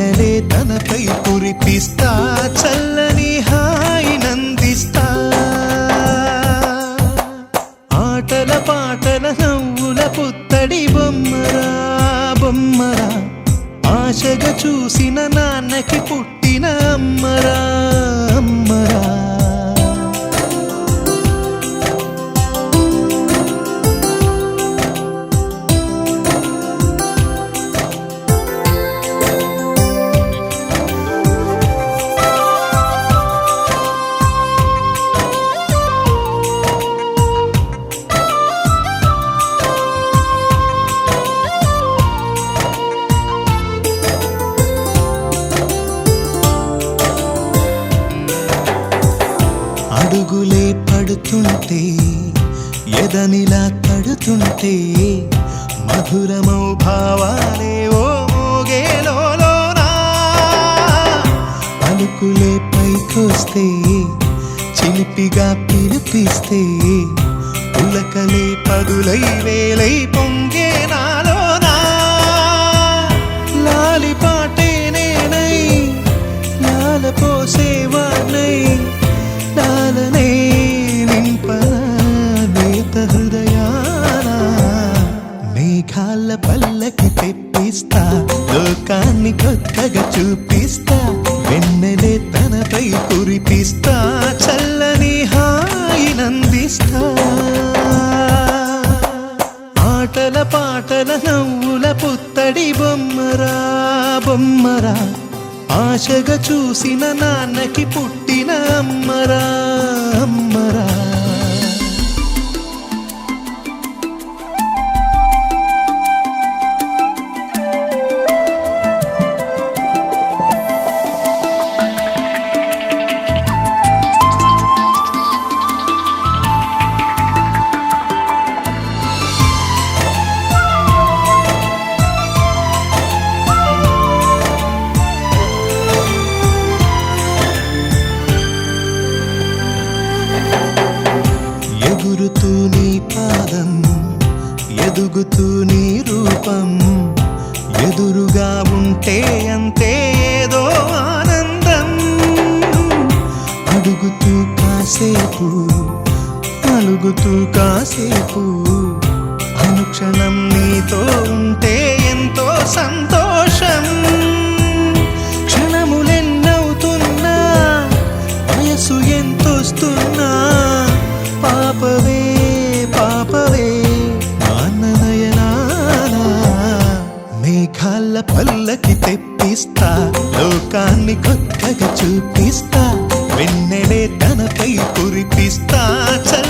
వెన్నెలే తనపై కురిపిస్తా చల్లని హాయి నందిస్తా. ఆటల పాటల నవ్వుల పుత్తడి బొమ్మరా బొమ్మరా. ఆశగా చూసిన నాన్నకి పుట్టిన అమ్మరా అమ్మరా. పైకొస్తే చిలిపిగా పిలిపిస్తే పులకలే పదులై వేలై పొంగే నాలోనా లాలి పాటే నేనై లాల పోసేవాణ్ణై లాలనే నింపన నేత హృదయాన మేఘాల పల్లకి తెప్పిస్తా లోకాన్ని కొత్తగా చూపిస్తా. ఆశగా చూసిన నాన్నకి పుట్టిన అమ్మరా అమ్మరా. క్షణం నీతో ఉంటే ఎంతో సంతోషం. క్షణములెన్నవుతున్నా వయసు ఎంతొస్తున్నా పాపవే పాపవే నాన్ననయనా మేఘాల పల్లకి తెప్పిస్తా లోకాన్ని కొత్తగా చూపిస్తా వెన్నెలే తనపై కురిపిస్తా చల్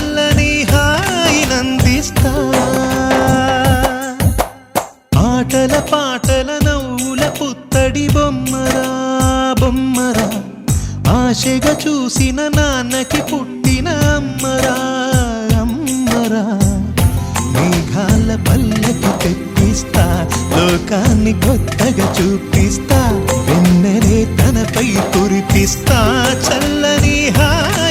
చెట్ల పుత్తడి బొమ్మరా బొమ్మరా. ఆశగా చూసిన నాన్నకి పుట్టిన అమ్మరా అమ్మరా. మేఘాల పల్లకి తెప్పిస్తా లోకాన్ని కొత్తగా చూపిస్తా. వెన్నరే తనపై కురిపిస్తా చల్లని హాయ్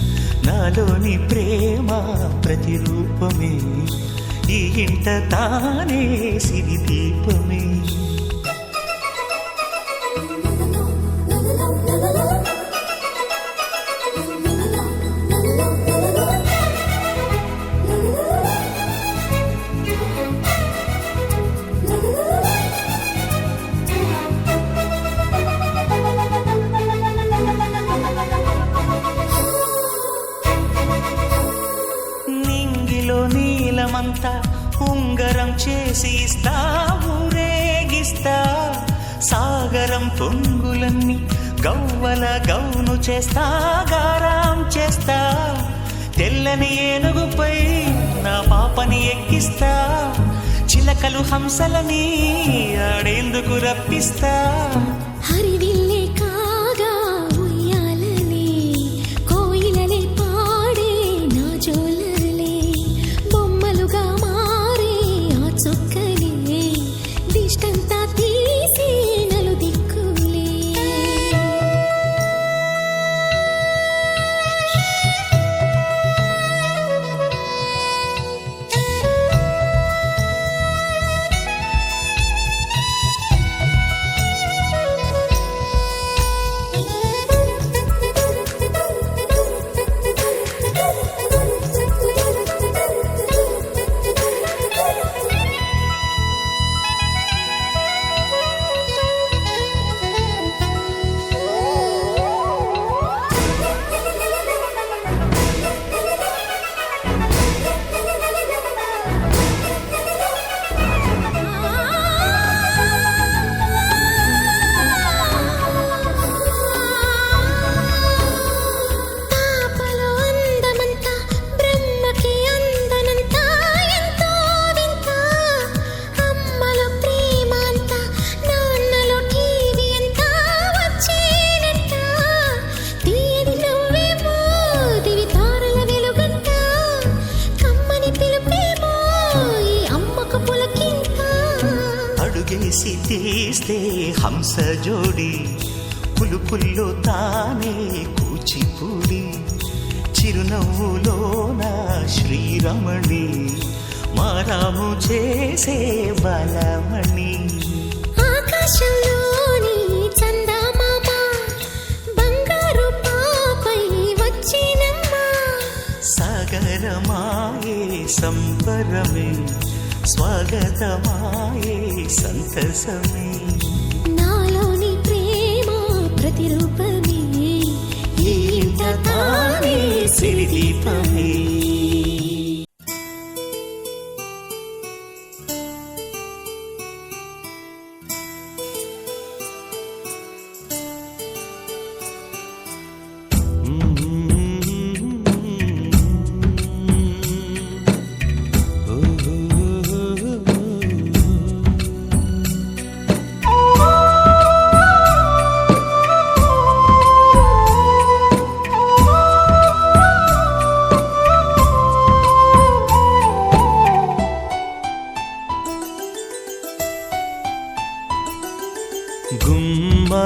నాలోని ప్రేమ ప్రతిరూపమే. ఈ ఇంట తానే సిరిదీపమే నింగిలో చేస్తా గారాం చేస్తా. తెల్లని ఏనుగుపై నా పాపని ఎక్కిస్తా. చిలకలు హంసలని ఆడేందుకు రప్పిస్తా. పులుపుల్లో తానే కూచిపూడి చిరునవ్వులోన శ్రీరమణి మారాము చేసే బలమణి. ఆకాశంలోని చందమామ బంగారు పాపై వచ్చినమ్మా. సాగరమాయే సంబరమే స్వాగతమాయే సంతసమే. ప్రతిరూపమే ఈ ఇంట తానే సిరిదీపమే.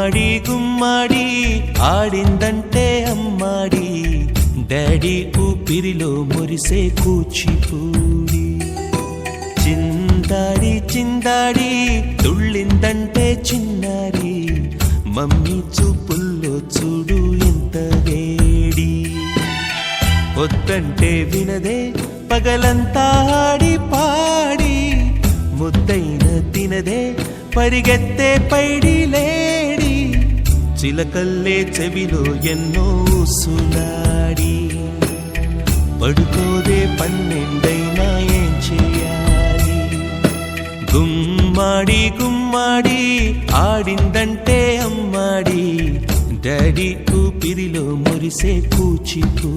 గుమ్మడి గుమ్మడి ఆడిందంటే అమ్మాడి. డాడీ ఊపిరిలో మురిసే కూచిపూడి చిందాడి చిందాడి తుళ్ళిందంటే చిన్నారి. మమ్మీ చూపుల్లో చూడు ఎంత వేడి. వద్దంటే వినదే పగలంతా ఆడి పాడి. ముద్దైన తినదే పరిగెత్తే పైడి లేడి చిలకల్లే చెవిలో ఎన్నో సులాడి పడుకోదే పన్నెండైనా ఏం చేయాలి? గుమ్మాడి గుమ్మాడి ఆడిందంటే అమ్మాడి డాడీ ఊపిరిలో మురిసే కూచిపూ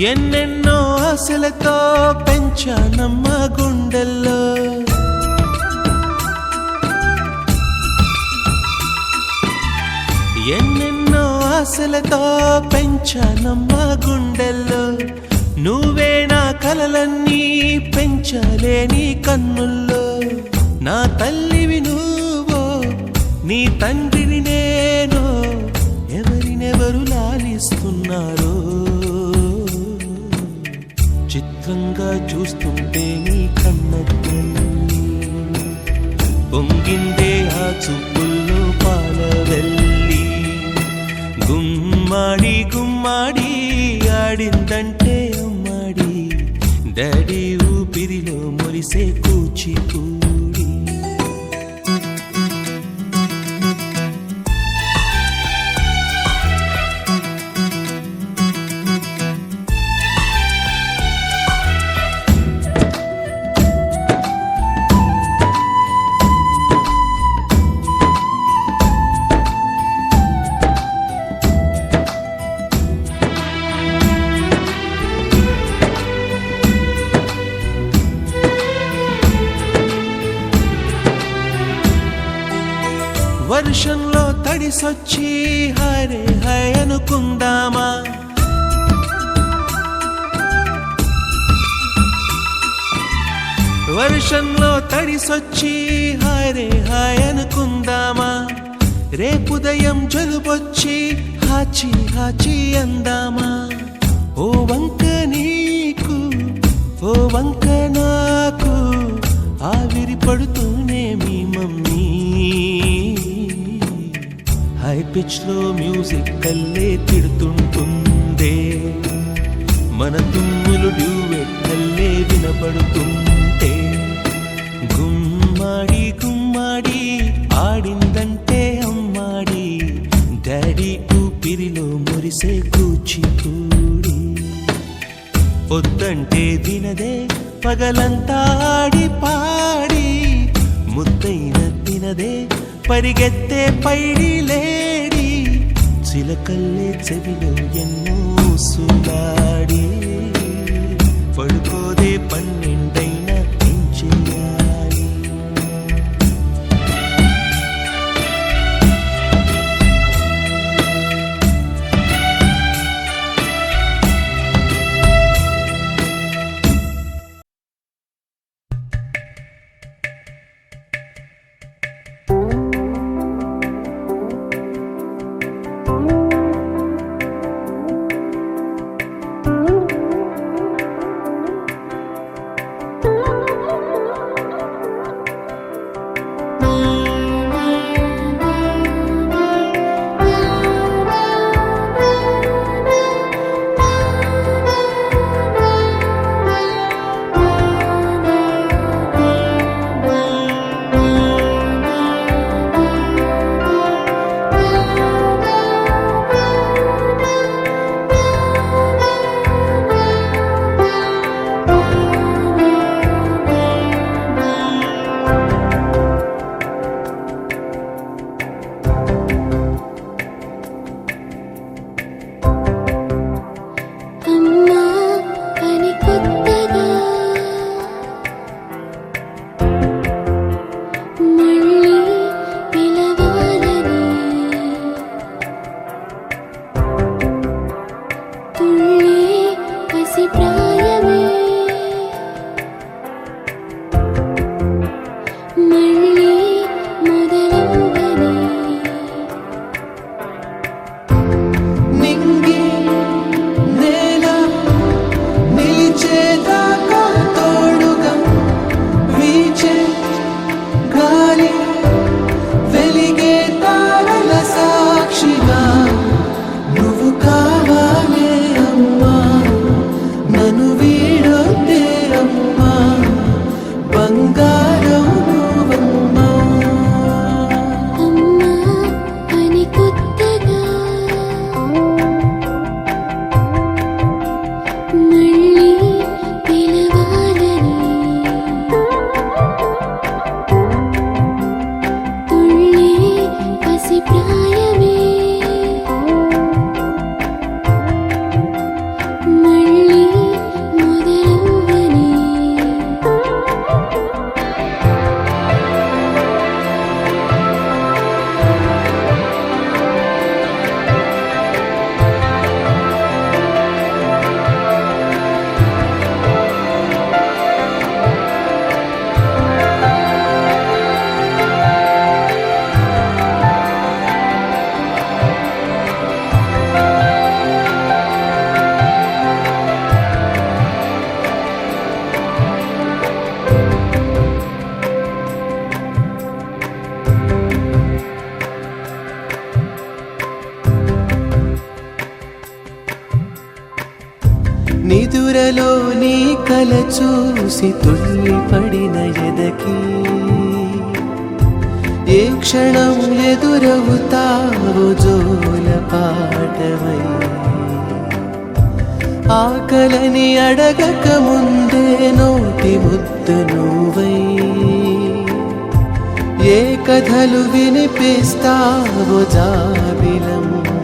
ఎన్నెన్నో ఆశలతో పెంచానమ్మ గుండెల్లో. ఎన్నెన్నో ఆశలతో పెంచానమ్మ గుండెల్లో. నువ్వే నా కలలన్నీ పెంచలేని కన్నుల్లో. నా తల్లివి నువ్వో నీ తండ్రిని నేను ఎవరినెవరు లాలిస్తున్నారో. చిత్రంగా చూస్తుంటే నీ కన్నట్టు పొంగిందే ఆ చూపుల్లో పాలవెల్లి. గుమ్మాడి గుమ్మాడి ఆడిందంటే అమ్మాడి డాడీ ఊపిరిలో మురిసే కూచిపూడి వర్షంలో తడిసొచ్చి హరే హై అనుకుందామా? వర్షంలో తడిసొచ్చి హరే హాయ్ అనుకుందామా? రేపుదయం జలుబొచ్చి హాచి హాచి అందామా? ఓ వంక నీకు ఓ వంక నాకు ఆవిరి పడుతూనే మీ మమ్మీ హై పిచ్లో మ్యూజిక్ కల్లే తిడుతుంటుందే. మన తుమ్ములు డ్యూవెట్ కల్లే వినపడుతుంటే. గుమ్మాడి గుమ్మాడి ఆడిందంటే అమ్మాడి. డాడీ ఊపిరిలో మురిసే కూచిపూడి పొద్దంటే దినదే పగలంతా ఆడి పాడి. ముద్దైన తినదే పరిగెత్తే పైడి లేడి చిలకల్లే చెవిలో ఎన్నో చూసి తుళ్ళి పడిన ఎదకి. ఏ క్షణం ఎదురవుతావో జోల పాటవై. ఆకలని అడగక ముందే నోటి ముద్దు నువ్వై. ఏ కథలు వినిపిస్తావో జాబిలము